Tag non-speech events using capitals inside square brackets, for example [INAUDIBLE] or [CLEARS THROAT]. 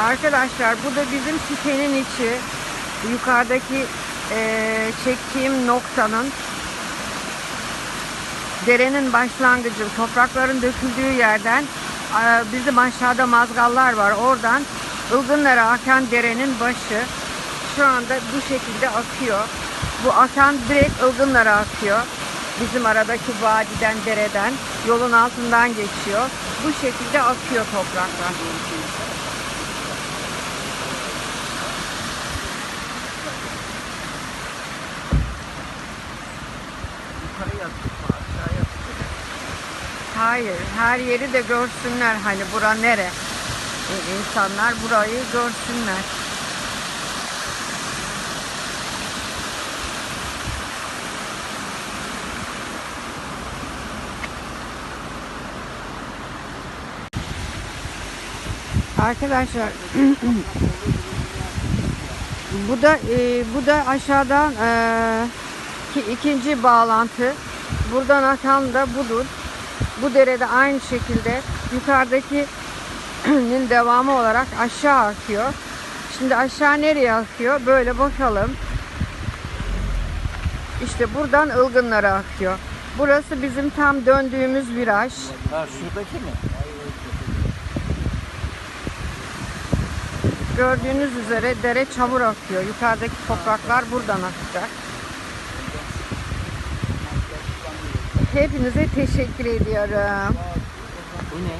Arkadaşlar bu da bizim sitenin içi. Yukarıdaki eee, çektiğim noktanın derenin başlangıcı, toprakların döküldüğü yerden eee, bizim aşağıda mazgallar var. Oradan Ilgınlara akan derenin başı şu anda bu şekilde akıyor. Bu akan direkt Ilgınlara akıyor. Bizim aradaki vadiden, dereden, yolun altından geçiyor. Bu şekilde akıyor topraklar. Hayır, her yeri de görsünler hani bura nere. E, İnsanlar burayı görsünler. Arkadaşlar [CLEARS THROAT] bu da e, bu da aşağıdan e, ki- ikinci bağlantı. Buradan akan da budur. Bu derede aynı şekilde yukarıdakinin [CLEARS THROAT] devamı olarak aşağı akıyor. Şimdi aşağı nereye akıyor? Böyle bakalım. İşte buradan ılgınlara akıyor. Burası bizim tam döndüğümüz viraj. Ha şuradaki mi? Gördüğünüz üzere dere çamur akıyor. Yukarıdaki topraklar buradan akacak. Hepinize teşekkür ediyorum. Bu ne?